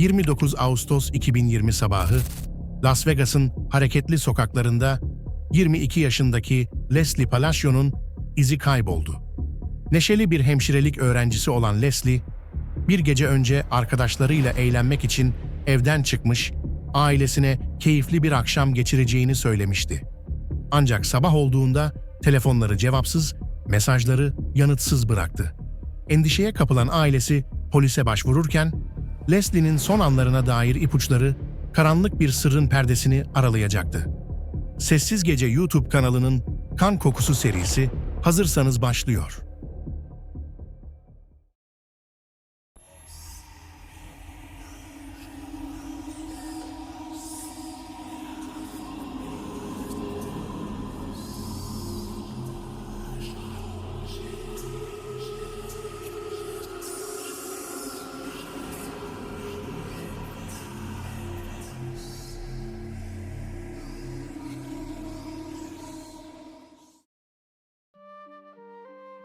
29 Ağustos 2020 sabahı Las Vegas'ın hareketli sokaklarında 22 yaşındaki Leslie Palacio'nun izi kayboldu. Neşeli bir hemşirelik öğrencisi olan Leslie, bir gece önce arkadaşlarıyla eğlenmek için evden çıkmış, ailesine keyifli bir akşam geçireceğini söylemişti. Ancak sabah olduğunda telefonları cevapsız, mesajları yanıtsız bıraktı. Endişeye kapılan ailesi polise başvururken, Leslie'nin son anlarına dair ipuçları karanlık bir sırrın perdesini aralayacaktı. Sessiz Gece YouTube kanalının Kan Kokusu serisi hazırsanız başlıyor.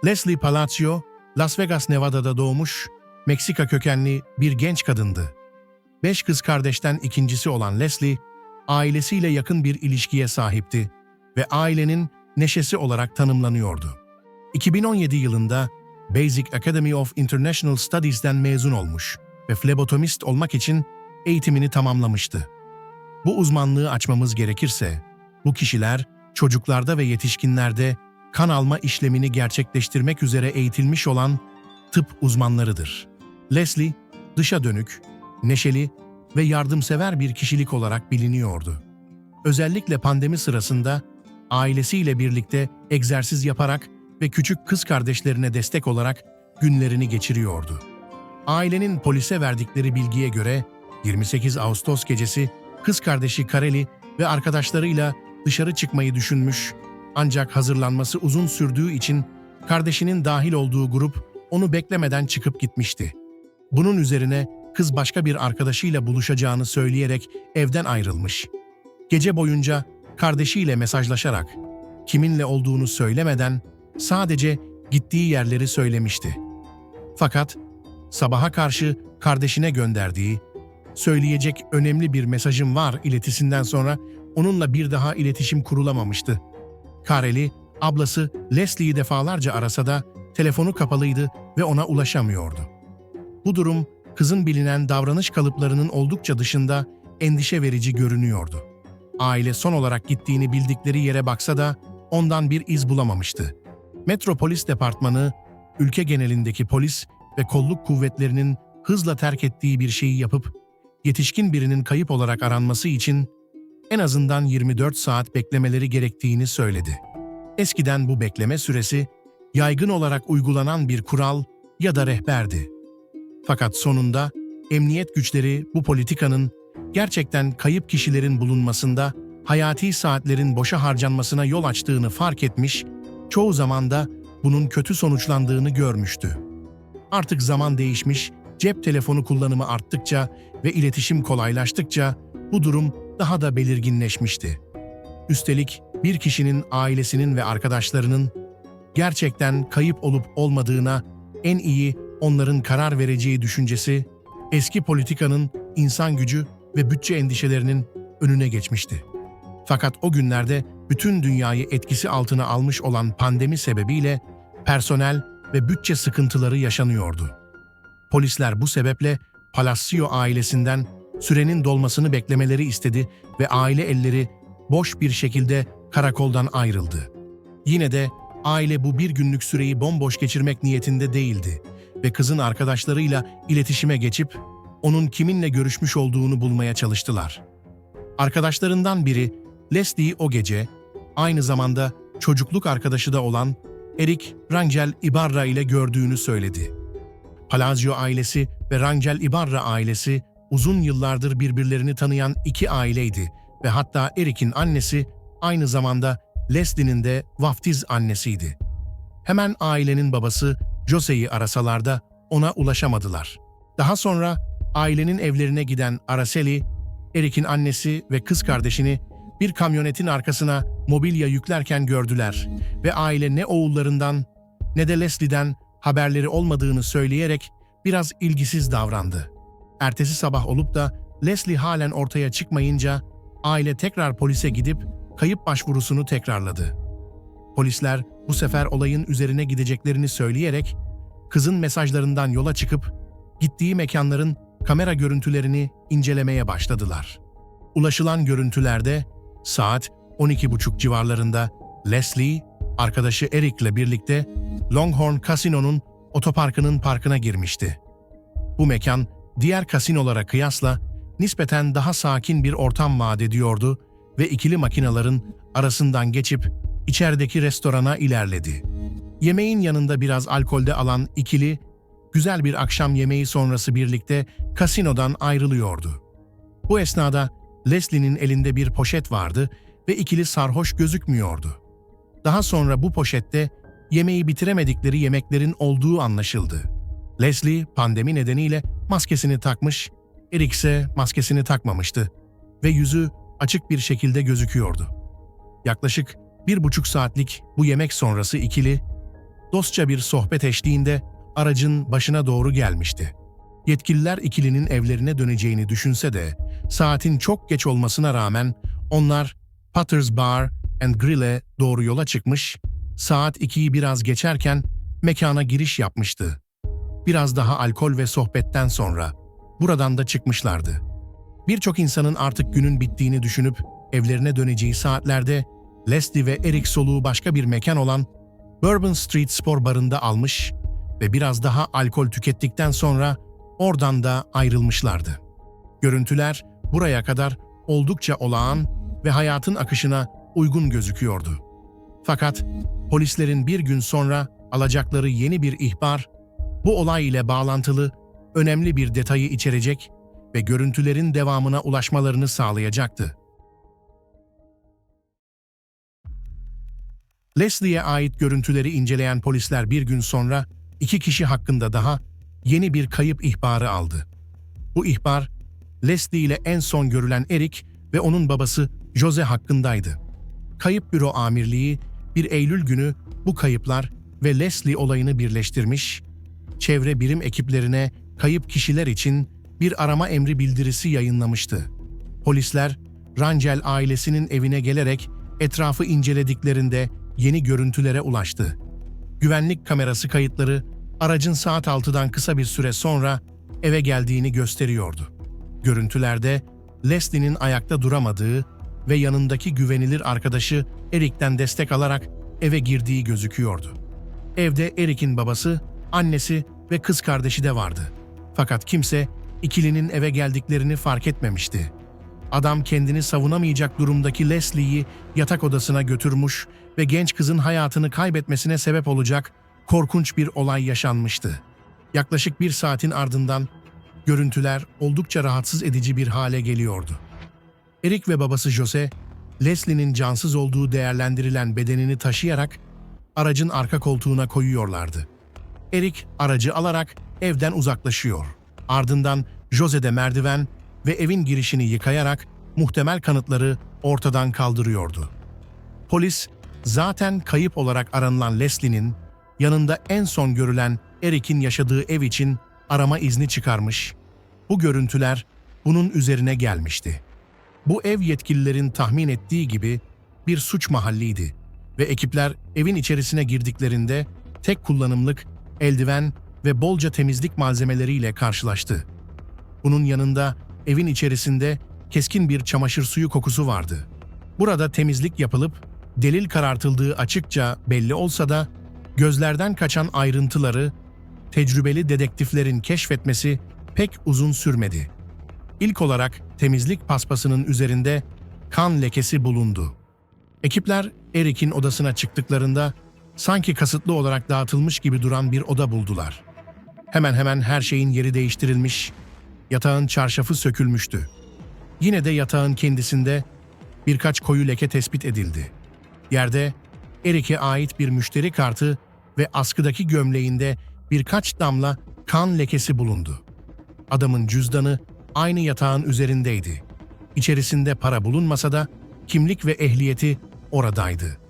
Leslie Palacio, Las Vegas, Nevada'da doğmuş, Meksika kökenli bir genç kadındı. Beş kız kardeşten ikincisi olan Leslie, ailesiyle yakın bir ilişkiye sahipti ve ailenin neşesi olarak tanımlanıyordu. 2017 yılında Basic Academy of International Studies'den mezun olmuş ve flebotomist olmak için eğitimini tamamlamıştı. Bu uzmanlığı açmamız gerekirse, bu kişiler çocuklarda ve yetişkinlerde kan alma işlemini gerçekleştirmek üzere eğitilmiş olan tıp uzmanlarıdır. Leslie, dışa dönük, neşeli ve yardımsever bir kişilik olarak biliniyordu. Özellikle pandemi sırasında ailesiyle birlikte egzersiz yaparak ve küçük kız kardeşlerine destek olarak günlerini geçiriyordu. Ailenin polise verdikleri bilgiye göre 28 Ağustos gecesi kız kardeşi Kareli ve arkadaşlarıyla dışarı çıkmayı düşünmüş ancak hazırlanması uzun sürdüğü için kardeşinin dahil olduğu grup onu beklemeden çıkıp gitmişti. Bunun üzerine kız başka bir arkadaşıyla buluşacağını söyleyerek evden ayrılmış. Gece boyunca kardeşiyle mesajlaşarak kiminle olduğunu söylemeden sadece gittiği yerleri söylemişti. Fakat sabaha karşı kardeşine gönderdiği söyleyecek önemli bir mesajım var iletisinden sonra onunla bir daha iletişim kurulamamıştı. Kareli, ablası Leslie'yi defalarca arasa da telefonu kapalıydı ve ona ulaşamıyordu. Bu durum kızın bilinen davranış kalıplarının oldukça dışında endişe verici görünüyordu. Aile son olarak gittiğini bildikleri yere baksa da ondan bir iz bulamamıştı. Metropolis Departmanı, ülke genelindeki polis ve kolluk kuvvetlerinin hızla terk ettiği bir şeyi yapıp yetişkin birinin kayıp olarak aranması için en azından 24 saat beklemeleri gerektiğini söyledi. Eskiden bu bekleme süresi yaygın olarak uygulanan bir kural ya da rehberdi. Fakat sonunda emniyet güçleri bu politikanın gerçekten kayıp kişilerin bulunmasında hayati saatlerin boşa harcanmasına yol açtığını fark etmiş, çoğu zaman da bunun kötü sonuçlandığını görmüştü. Artık zaman değişmiş, cep telefonu kullanımı arttıkça ve iletişim kolaylaştıkça bu durum daha da belirginleşmişti. Üstelik bir kişinin ailesinin ve arkadaşlarının gerçekten kayıp olup olmadığına en iyi onların karar vereceği düşüncesi eski politikanın insan gücü ve bütçe endişelerinin önüne geçmişti. Fakat o günlerde bütün dünyayı etkisi altına almış olan pandemi sebebiyle personel ve bütçe sıkıntıları yaşanıyordu. Polisler bu sebeple Palacio ailesinden sürenin dolmasını beklemeleri istedi ve aile elleri boş bir şekilde karakoldan ayrıldı. Yine de aile bu bir günlük süreyi bomboş geçirmek niyetinde değildi ve kızın arkadaşlarıyla iletişime geçip onun kiminle görüşmüş olduğunu bulmaya çalıştılar. Arkadaşlarından biri Leslie'yi o gece aynı zamanda çocukluk arkadaşı da olan Eric Rangel Ibarra ile gördüğünü söyledi. Palazzo ailesi ve Rangel Ibarra ailesi uzun yıllardır birbirlerini tanıyan iki aileydi ve hatta Eric'in annesi aynı zamanda Leslie'nin de vaftiz annesiydi. Hemen ailenin babası Jose'yi arasalar da ona ulaşamadılar. Daha sonra ailenin evlerine giden Araceli, Eric'in annesi ve kız kardeşini bir kamyonetin arkasına mobilya yüklerken gördüler ve aile ne oğullarından ne de Leslie'den haberleri olmadığını söyleyerek biraz ilgisiz davrandı. Ertesi sabah olup da Leslie halen ortaya çıkmayınca aile tekrar polise gidip kayıp başvurusunu tekrarladı. Polisler bu sefer olayın üzerine gideceklerini söyleyerek kızın mesajlarından yola çıkıp gittiği mekanların kamera görüntülerini incelemeye başladılar. Ulaşılan görüntülerde saat 12.30 civarlarında Leslie, arkadaşı Eric'le birlikte Longhorn Casino'nun otoparkının parkına girmişti. Bu mekan diğer kasinolara kıyasla nispeten daha sakin bir ortam vaat ediyordu ve ikili makinaların arasından geçip içerideki restorana ilerledi. Yemeğin yanında biraz alkolde alan ikili, güzel bir akşam yemeği sonrası birlikte kasinodan ayrılıyordu. Bu esnada Leslie'nin elinde bir poşet vardı ve ikili sarhoş gözükmüyordu. Daha sonra bu poşette yemeği bitiremedikleri yemeklerin olduğu anlaşıldı. Leslie pandemi nedeniyle maskesini takmış, Eric ise maskesini takmamıştı ve yüzü açık bir şekilde gözüküyordu. Yaklaşık bir buçuk saatlik bu yemek sonrası ikili, dostça bir sohbet eşliğinde aracın başına doğru gelmişti. Yetkililer ikilinin evlerine döneceğini düşünse de saatin çok geç olmasına rağmen onlar Potter's Bar and Grill'e doğru yola çıkmış, saat 2'yi biraz geçerken mekana giriş yapmıştı. Biraz daha alkol ve sohbetten sonra buradan da çıkmışlardı. Birçok insanın artık günün bittiğini düşünüp evlerine döneceği saatlerde Leslie ve Eric soluğu başka bir mekan olan Bourbon Street Spor Barı'nda almış ve biraz daha alkol tükettikten sonra oradan da ayrılmışlardı. Görüntüler buraya kadar oldukça olağan ve hayatın akışına uygun gözüküyordu. Fakat polislerin bir gün sonra alacakları yeni bir ihbar, bu olay ile bağlantılı önemli bir detayı içerecek ve görüntülerin devamına ulaşmalarını sağlayacaktı. Leslie'ye ait görüntüleri inceleyen polisler bir gün sonra iki kişi hakkında daha yeni bir kayıp ihbarı aldı. Bu ihbar, Leslie ile en son görülen Eric ve onun babası Jose hakkındaydı. Kayıp büro amirliği bir Eylül günü bu kayıplar ve Leslie olayını birleştirmiş, çevre birim ekiplerine kayıp kişiler için bir arama emri bildirisi yayınlamıştı. Polisler, Rangel ailesinin evine gelerek etrafı incelediklerinde yeni görüntülere ulaştı. Güvenlik kamerası kayıtları aracın saat 6'dan kısa bir süre sonra eve geldiğini gösteriyordu. Görüntülerde Leslie'nin ayakta duramadığı ve yanındaki güvenilir arkadaşı Eric'ten destek alarak eve girdiği gözüküyordu. Evde Eric'in babası, annesi ve kız kardeşi de vardı. Fakat kimse ikilinin eve geldiklerini fark etmemişti. Adam kendini savunamayacak durumdaki Leslie'yi yatak odasına götürmüş ve genç kızın hayatını kaybetmesine sebep olacak korkunç bir olay yaşanmıştı. Yaklaşık bir saatin ardından görüntüler oldukça rahatsız edici bir hale geliyordu. Eric ve babası Jose, Leslie'nin cansız olduğu değerlendirilen bedenini taşıyarak aracın arka koltuğuna koyuyorlardı. Eric aracı alarak evden uzaklaşıyor. Ardından Jose de merdiven ve evin girişini yıkayarak muhtemel kanıtları ortadan kaldırıyordu. Polis zaten kayıp olarak aranılan Leslie'nin yanında en son görülen Eric'in yaşadığı ev için arama izni çıkarmış. Bu görüntüler bunun üzerine gelmişti. Bu ev yetkililerin tahmin ettiği gibi bir suç mahalliydi ve ekipler evin içerisine girdiklerinde tek kullanımlık eldiven ve bolca temizlik malzemeleriyle karşılaştı. Bunun yanında evin içerisinde keskin bir çamaşır suyu kokusu vardı. Burada temizlik yapılıp delil karartıldığı açıkça belli olsa da gözlerden kaçan ayrıntıları tecrübeli dedektiflerin keşfetmesi pek uzun sürmedi. İlk olarak temizlik paspasının üzerinde kan lekesi bulundu. Ekipler Eric'in odasına çıktıklarında sanki kasıtlı olarak dağıtılmış gibi duran bir oda buldular. Hemen hemen her şeyin yeri değiştirilmiş, yatağın çarşafı sökülmüştü. Yine de yatağın kendisinde birkaç koyu leke tespit edildi. Yerde Eric'e ait bir müşteri kartı ve askıdaki gömleğinde birkaç damla kan lekesi bulundu. Adamın cüzdanı aynı yatağın üzerindeydi. İçerisinde para bulunmasa da kimlik ve ehliyeti oradaydı.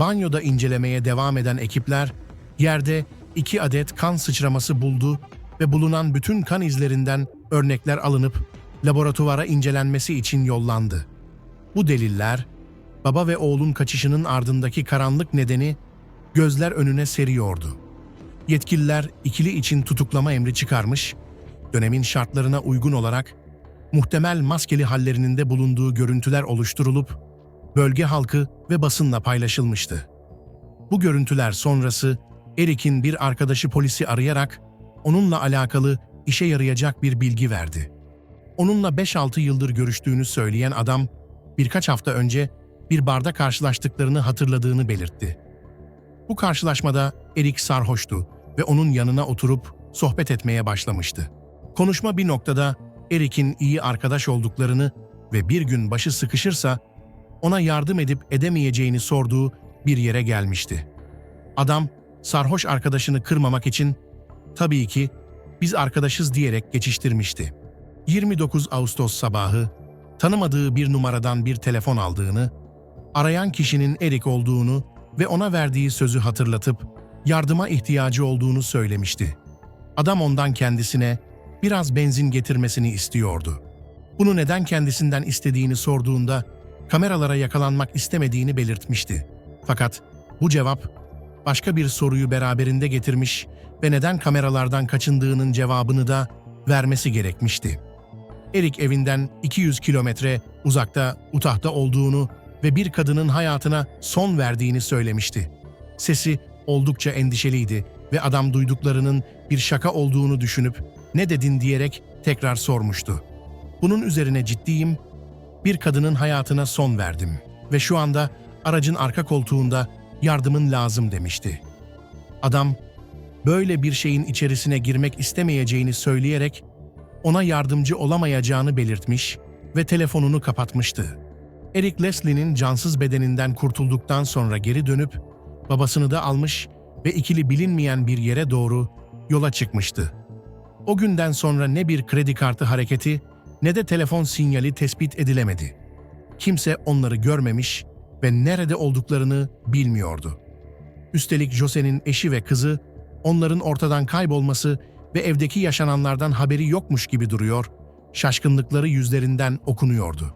Banyoda incelemeye devam eden ekipler yerde iki adet kan sıçraması buldu ve bulunan bütün kan izlerinden örnekler alınıp laboratuvara incelenmesi için yollandı. Bu deliller, baba ve oğlun kaçışının ardındaki karanlık nedeni gözler önüne seriyordu. Yetkililer ikili için tutuklama emri çıkarmış, dönemin şartlarına uygun olarak muhtemel maskeli hallerinin de bulunduğu görüntüler oluşturulup bölge halkı ve basınla paylaşılmıştı. Bu görüntüler sonrası Erik'in bir arkadaşı polisi arayarak onunla alakalı işe yarayacak bir bilgi verdi. Onunla 5-6 yıldır görüştüğünü söyleyen adam birkaç hafta önce bir barda karşılaştıklarını hatırladığını belirtti. Bu karşılaşmada Erik sarhoştu ve onun yanına oturup sohbet etmeye başlamıştı. Konuşma bir noktada Erik'in iyi arkadaş olduklarını ve bir gün başı sıkışırsa ona yardım edip edemeyeceğini sorduğu bir yere gelmişti. Adam sarhoş arkadaşını kırmamak için tabii ki biz arkadaşız diyerek geçiştirmişti. 29 Ağustos sabahı tanımadığı bir numaradan bir telefon aldığını, arayan kişinin Erik olduğunu ve ona verdiği sözü hatırlatıp yardıma ihtiyacı olduğunu söylemişti. Adam ondan kendisine biraz benzin getirmesini istiyordu. Bunu neden kendisinden istediğini sorduğunda kameralara yakalanmak istemediğini belirtmişti. Fakat bu cevap başka bir soruyu beraberinde getirmiş ve neden kameralardan kaçındığının cevabını da vermesi gerekmişti. Erik evinden 200 kilometre uzakta Utah'ta olduğunu ve bir kadının hayatına son verdiğini söylemişti. Sesi oldukça endişeliydi ve adam duyduklarının bir şaka olduğunu düşünüp ne dedin diyerek tekrar sormuştu. Bunun üzerine ciddiyim, bir kadının hayatına son verdim ve şu anda aracın arka koltuğunda yardımın lazım demişti. Adam böyle bir şeyin içerisine girmek istemeyeceğini söyleyerek ona yardımcı olamayacağını belirtmiş ve telefonunu kapatmıştı. Eric Leslie'nin cansız bedeninden kurtulduktan sonra geri dönüp babasını da almış ve ikili bilinmeyen bir yere doğru yola çıkmıştı. O günden sonra ne bir kredi kartı hareketi ne de telefon sinyali tespit edilemedi. Kimse onları görmemiş ve nerede olduklarını bilmiyordu. Üstelik Jose'nin eşi ve kızı onların ortadan kaybolması ve evdeki yaşananlardan haberi yokmuş gibi duruyor, şaşkınlıkları yüzlerinden okunuyordu.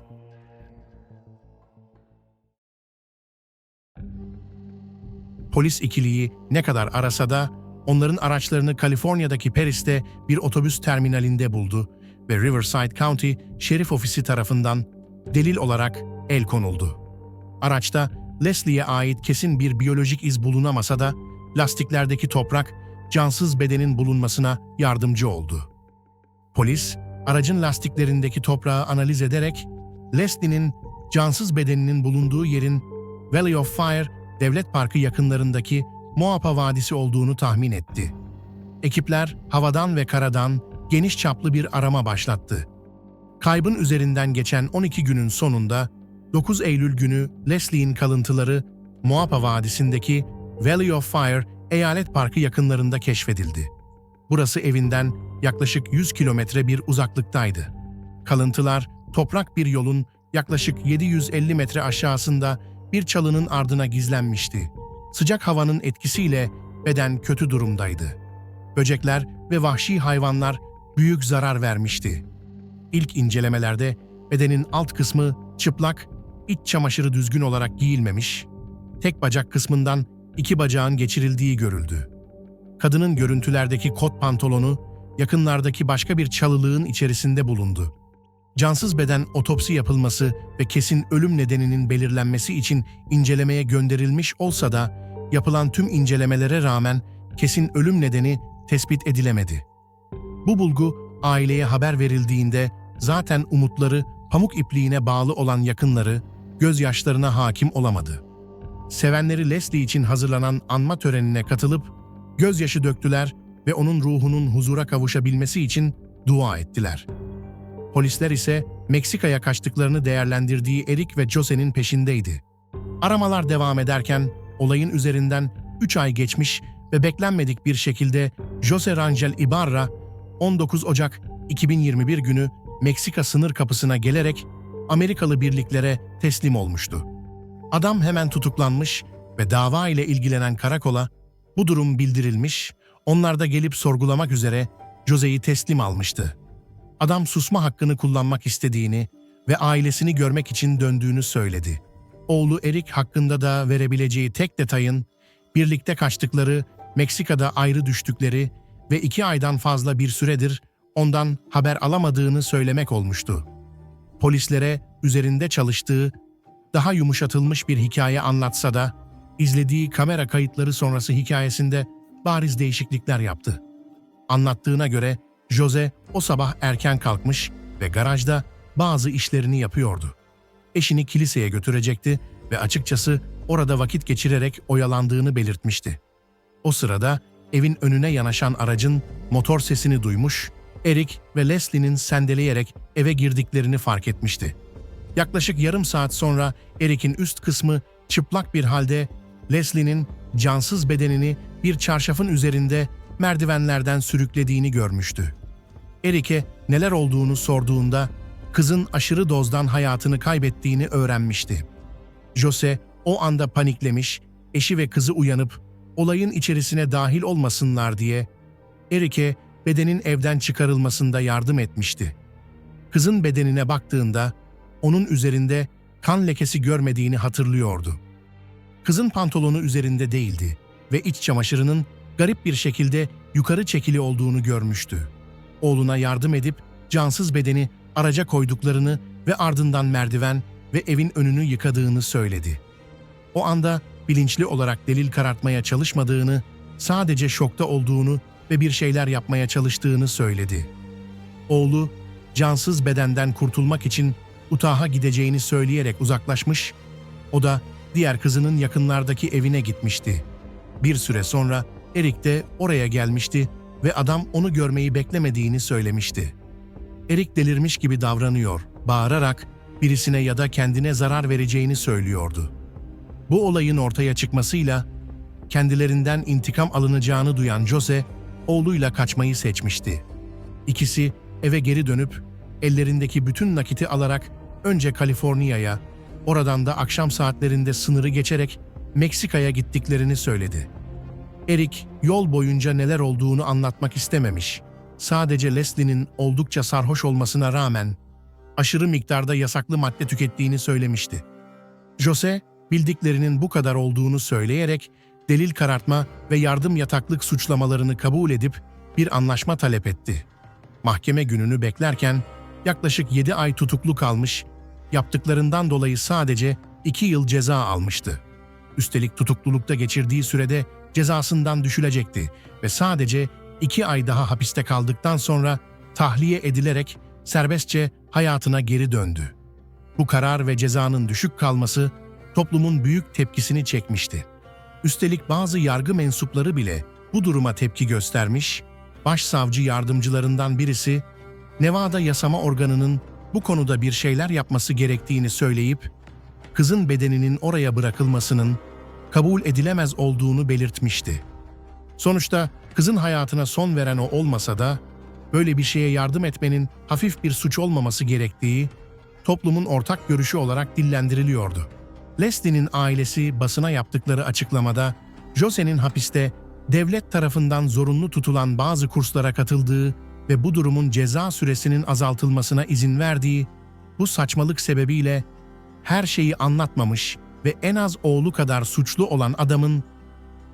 Polis ikiliyi ne kadar arasa da onların araçlarını Kaliforniya'daki Paris'te bir otobüs terminalinde buldu ve Riverside County Şerif Ofisi tarafından delil olarak el konuldu. Araçta Leslie'ye ait kesin bir biyolojik iz bulunamasa da lastiklerdeki toprak cansız bedenin bulunmasına yardımcı oldu. Polis, aracın lastiklerindeki toprağı analiz ederek Leslie'nin cansız bedeninin bulunduğu yerin Valley of Fire Devlet Parkı yakınlarındaki Moapa Vadisi olduğunu tahmin etti. Ekipler havadan ve karadan geniş çaplı bir arama başlattı. Kaybın üzerinden geçen 12 günün sonunda 9 Eylül günü Leslie'in kalıntıları Moapa Vadisi'ndeki Valley of Fire Eyalet Parkı yakınlarında keşfedildi. Burası evinden yaklaşık 100 kilometre bir uzaklıktaydı. Kalıntılar toprak bir yolun yaklaşık 750 metre aşağısında bir çalının ardına gizlenmişti. Sıcak havanın etkisiyle beden kötü durumdaydı. Böcekler ve vahşi hayvanlar büyük zarar vermişti. İlk incelemelerde bedenin alt kısmı çıplak, iç çamaşırı düzgün olarak giyilmemiş, tek bacak kısmından iki bacağın geçirildiği görüldü. Kadının görüntülerdeki kot pantolonu yakınlardaki başka bir çalılığın içerisinde bulundu. Cansız beden otopsi yapılması ve kesin ölüm nedeninin belirlenmesi için incelemeye gönderilmiş olsa da yapılan tüm incelemelere rağmen kesin ölüm nedeni tespit edilemedi. Bu bulgu aileye haber verildiğinde zaten umutları pamuk ipliğine bağlı olan yakınları gözyaşlarına hakim olamadı. Sevenleri Leslie için hazırlanan anma törenine katılıp gözyaşı döktüler ve onun ruhunun huzura kavuşabilmesi için dua ettiler. Polisler ise Meksika'ya kaçtıklarını değerlendirdiği Eric ve Jose'nin peşindeydi. Aramalar devam ederken olayın üzerinden 3 ay geçmiş ve beklenmedik bir şekilde Jose Rangel Ibarra 19 Ocak 2021 günü Meksika sınır kapısına gelerek Amerikalı birliklere teslim olmuştu. Adam hemen tutuklanmış ve dava ile ilgilenen karakola bu durum bildirilmiş, onlar da gelip sorgulamak üzere Jose'yi teslim almıştı. Adam susma hakkını kullanmak istediğini ve ailesini görmek için döndüğünü söyledi. Oğlu Erik hakkında da verebileceği tek detayın birlikte kaçtıkları, Meksika'da ayrı düştükleri ve iki aydan fazla bir süredir ondan haber alamadığını söylemek olmuştu. Polislere üzerinde çalıştığı daha yumuşatılmış bir hikaye anlatsa da izlediği kamera kayıtları sonrası hikayesinde bariz değişiklikler yaptı. Anlattığına göre Jose o sabah erken kalkmış ve garajda bazı işlerini yapıyordu. Eşini kiliseye götürecekti ve açıkçası orada vakit geçirerek oyalandığını belirtmişti. O sırada evin önüne yanaşan aracın motor sesini duymuş, Eric ve Leslie'nin sendeleyerek eve girdiklerini fark etmişti. Yaklaşık yarım saat sonra Eric'in üst kısmı çıplak bir halde Leslie'nin cansız bedenini bir çarşafın üzerinde merdivenlerden sürüklediğini görmüştü. Eric'e neler olduğunu sorduğunda kızın aşırı dozdan hayatını kaybettiğini öğrenmişti. Jose o anda paniklemiş, eşi ve kızı uyanıp olayın içerisine dahil olmasınlar diye Eric'e bedenin evden çıkarılmasında yardım etmişti. Kızın bedenine baktığında onun üzerinde kan lekesi görmediğini hatırlıyordu. Kızın pantolonu üzerinde değildi ve iç çamaşırının garip bir şekilde yukarı çekili olduğunu görmüştü. Oğluna yardım edip cansız bedeni araca koyduklarını ve ardından merdiven ve evin önünü yıkadığını söyledi. O anda bilinçli olarak delil karartmaya çalışmadığını, sadece şokta olduğunu ve bir şeyler yapmaya çalıştığını söyledi. Oğlu, cansız bedenden kurtulmak için Utah'a gideceğini söyleyerek uzaklaşmış, o da diğer kızının yakınlardaki evine gitmişti. Bir süre sonra Erik de oraya gelmişti ve adam onu görmeyi beklemediğini söylemişti. Erik delirmiş gibi davranıyor, bağırarak birisine ya da kendine zarar vereceğini söylüyordu. Bu olayın ortaya çıkmasıyla kendilerinden intikam alınacağını duyan Jose, oğluyla kaçmayı seçmişti. İkisi eve geri dönüp ellerindeki bütün nakiti alarak önce Kaliforniya'ya, oradan da akşam saatlerinde sınırı geçerek Meksika'ya gittiklerini söyledi. Erik yol boyunca neler olduğunu anlatmak istememiş. Sadece Leslie'nin oldukça sarhoş olmasına rağmen aşırı miktarda yasaklı madde tükettiğini söylemişti. Jose, bildiklerinin bu kadar olduğunu söyleyerek delil karartma ve yardım yataklık suçlamalarını kabul edip bir anlaşma talep etti. Mahkeme gününü beklerken yaklaşık 7 ay tutuklu kalmış, yaptıklarından dolayı sadece 2 yıl ceza almıştı. Üstelik tutuklulukta geçirdiği sürede cezasından düşülecekti ve sadece 2 ay daha hapiste kaldıktan sonra tahliye edilerek serbestçe hayatına geri döndü. Bu karar ve cezanın düşük kalması toplumun büyük tepkisini çekmişti. Üstelik bazı yargı mensupları bile bu duruma tepki göstermiş, başsavcı yardımcılarından birisi Nevada yasama organının bu konuda bir şeyler yapması gerektiğini söyleyip kızın bedeninin oraya bırakılmasının kabul edilemez olduğunu belirtmişti. Sonuçta kızın hayatına son veren o olmasa da böyle bir şeye yardım etmenin hafif bir suç olmaması gerektiği toplumun ortak görüşü olarak dillendiriliyordu. Leslie'nin ailesi basına yaptıkları açıklamada Jose'nin hapiste devlet tarafından zorunlu tutulan bazı kurslara katıldığı ve bu durumun ceza süresinin azaltılmasına izin verdiği bu saçmalık sebebiyle her şeyi anlatmamış ve en az oğlu kadar suçlu olan adamın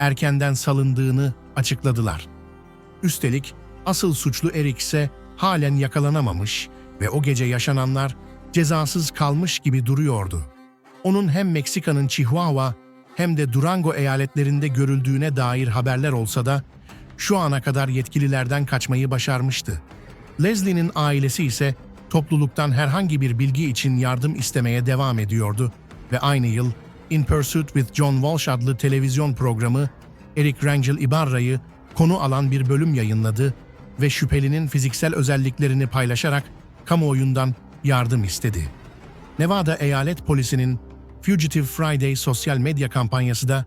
erkenden salındığını açıkladılar. Üstelik asıl suçlu Eric ise halen yakalanamamış ve o gece yaşananlar cezasız kalmış gibi duruyordu. Onun hem Meksika'nın Chihuahua hem de Durango eyaletlerinde görüldüğüne dair haberler olsa da şu ana kadar yetkililerden kaçmayı başarmıştı. Leslie'nin ailesi ise topluluktan herhangi bir bilgi için yardım istemeye devam ediyordu ve aynı yıl In Pursuit with John Walsh adlı televizyon programı Eric Rangel Ibarra'yı konu alan bir bölüm yayınladı ve şüphelinin fiziksel özelliklerini paylaşarak kamuoyundan yardım istedi. Nevada Eyalet Polisi'nin Fugitive Friday sosyal medya kampanyası da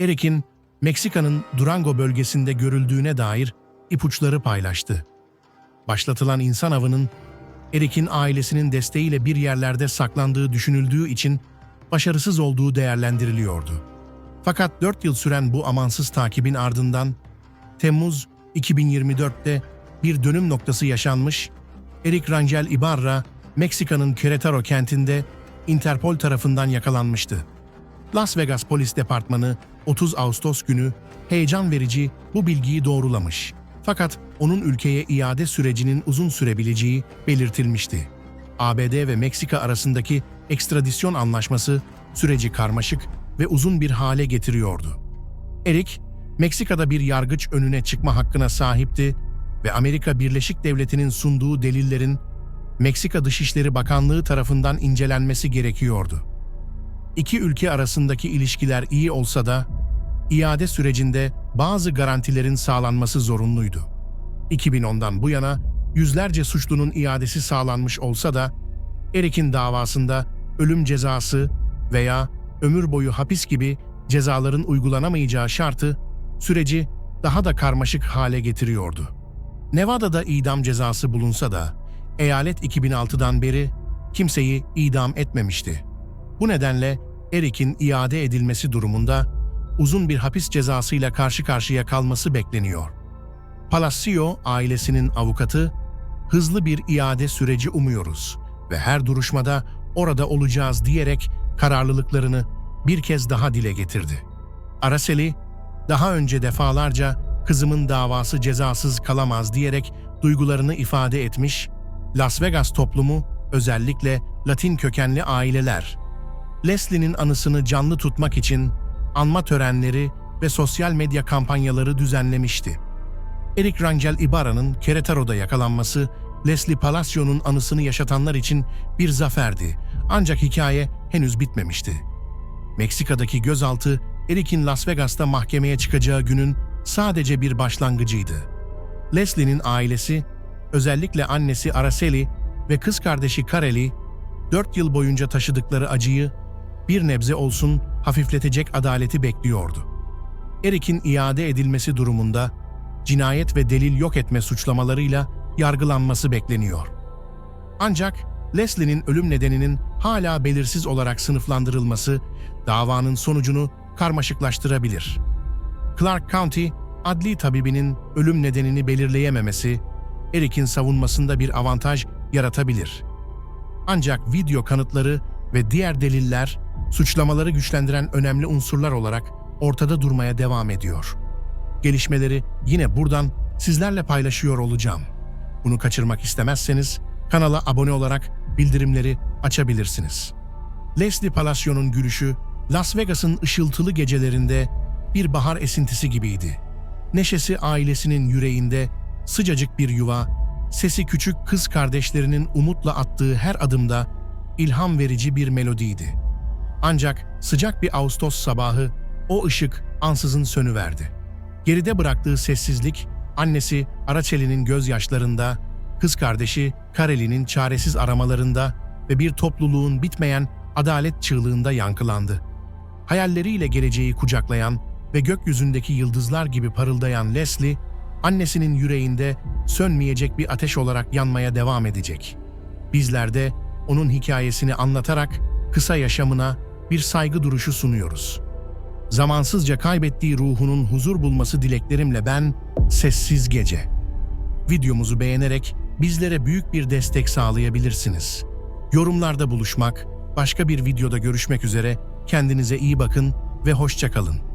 Eric'in Meksika'nın Durango bölgesinde görüldüğüne dair ipuçları paylaştı. Başlatılan insan avının Eric'in ailesinin desteğiyle bir yerlerde saklandığı düşünüldüğü için başarısız olduğu değerlendiriliyordu. Fakat 4 yıl süren bu amansız takibin ardından Temmuz 2024'te bir dönüm noktası yaşanmış, Eric Rangel Ibarra, Meksika'nın Querétaro kentinde Interpol tarafından yakalanmıştı. Las Vegas Polis Departmanı 30 Ağustos günü heyecan verici bu bilgiyi doğrulamış. Fakat onun ülkeye iade sürecinin uzun sürebileceği belirtilmişti. ABD ve Meksika arasındaki ekstradisyon anlaşması süreci karmaşık ve uzun bir hale getiriyordu. Erik, Meksika'da bir yargıç önüne çıkma hakkına sahipti ve Amerika Birleşik Devleti'nin sunduğu delillerin Meksika Dışişleri Bakanlığı tarafından incelenmesi gerekiyordu. İki ülke arasındaki ilişkiler iyi olsa da iade sürecinde bazı garantilerin sağlanması zorunluydu. 2010'dan bu yana yüzlerce suçlunun iadesi sağlanmış olsa da Erik'in davasında ölüm cezası veya ömür boyu hapis gibi cezaların uygulanamayacağı şartı süreci daha da karmaşık hale getiriyordu. Nevada'da idam cezası bulunsa da eyalet 2006'dan beri kimseyi idam etmemişti. Bu nedenle Erik'in iade edilmesi durumunda uzun bir hapis cezasıyla karşı karşıya kalması bekleniyor. Palacio ailesinin avukatı, hızlı bir iade süreci umuyoruz ve her duruşmada orada olacağız diyerek kararlılıklarını bir kez daha dile getirdi. Araceli, daha önce defalarca kızımın davası cezasız kalamaz diyerek duygularını ifade etmiş, Las Vegas toplumu, özellikle Latin kökenli aileler, Leslie'nin anısını canlı tutmak için anma törenleri ve sosyal medya kampanyaları düzenlemişti. Eric Rangel Ibarra'nın Querétaro'da yakalanması, Leslie Palacio'nun anısını yaşatanlar için bir zaferdi. Ancak hikaye henüz bitmemişti. Meksika'daki gözaltı, Eric'in Las Vegas'ta mahkemeye çıkacağı günün sadece bir başlangıcıydı. Leslie'nin ailesi, özellikle annesi Araceli ve kız kardeşi Kareli, dört yıl boyunca taşıdıkları acıyı bir nebze olsun hafifletecek adaleti bekliyordu. Eric'in iade edilmesi durumunda cinayet ve delil yok etme suçlamalarıyla yargılanması bekleniyor. Ancak Leslie'nin ölüm nedeninin hala belirsiz olarak sınıflandırılması davanın sonucunu karmaşıklaştırabilir. Clark County adli tabibinin ölüm nedenini belirleyememesi Eric'in savunmasında bir avantaj yaratabilir. Ancak video kanıtları ve diğer deliller suçlamaları güçlendiren önemli unsurlar olarak ortada durmaya devam ediyor. Gelişmeleri yine buradan sizlerle paylaşıyor olacağım. Bunu kaçırmak istemezseniz kanala abone olarak bildirimleri açabilirsiniz. Leslie Palacio'nun gülüşü Las Vegas'ın ışıltılı gecelerinde bir bahar esintisi gibiydi. Neşesi ailesinin yüreğinde sıcacık bir yuva, sesi küçük kız kardeşlerinin umutla attığı her adımda ilham verici bir melodiydi. Ancak sıcak bir Ağustos sabahı o ışık ansızın sönüverdi. Geride bıraktığı sessizlik, annesi Araceli'nin gözyaşlarında, kız kardeşi Kareli'nin çaresiz aramalarında ve bir topluluğun bitmeyen adalet çığlığında yankılandı. Hayalleriyle geleceği kucaklayan ve gökyüzündeki yıldızlar gibi parıldayan Leslie, annesinin yüreğinde sönmeyecek bir ateş olarak yanmaya devam edecek. Bizler de onun hikayesini anlatarak kısa yaşamına bir saygı duruşu sunuyoruz. Zamansızca kaybettiği ruhunun huzur bulması dileklerimle ben Sessiz Gece. Videomuzu beğenerek bizlere büyük bir destek sağlayabilirsiniz. Yorumlarda buluşmak, başka bir videoda görüşmek üzere kendinize iyi bakın ve hoşça kalın.